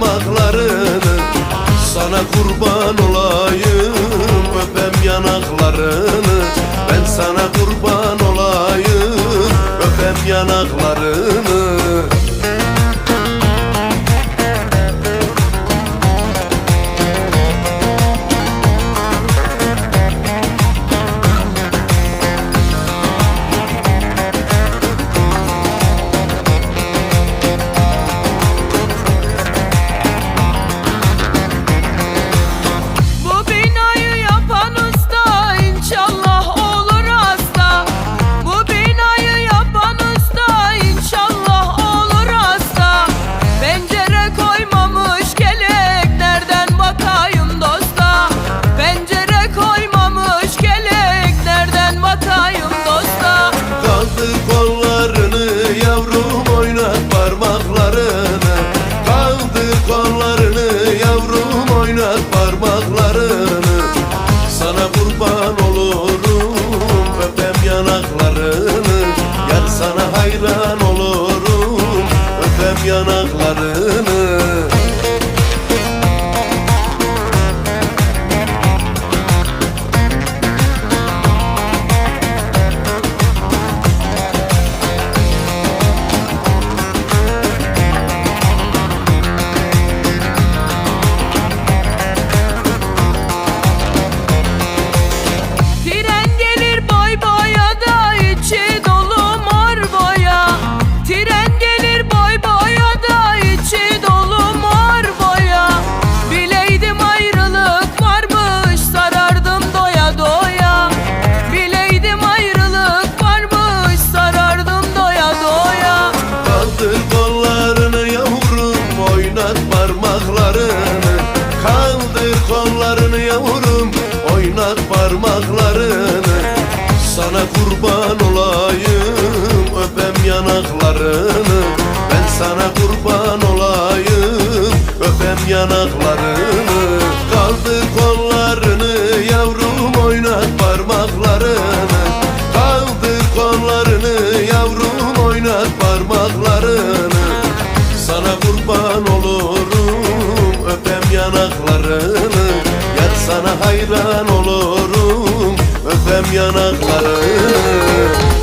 parmaklarını Sana kurban olayım öpem yanaklarını. Ben sana kurban olayım öpem yanaklarını. yanakları. Sana kurban olayım öpem yanaklarını. Ben sana kurban olayım öpem yanaklarını. Kaldır kollarını yavrum oynat parmaklarını. Kaldır kollarını yavrum oynat parmaklarını. Sana kurban olurum öpem yanaklarını. Yar sana hayran olurum öpem yanaklarını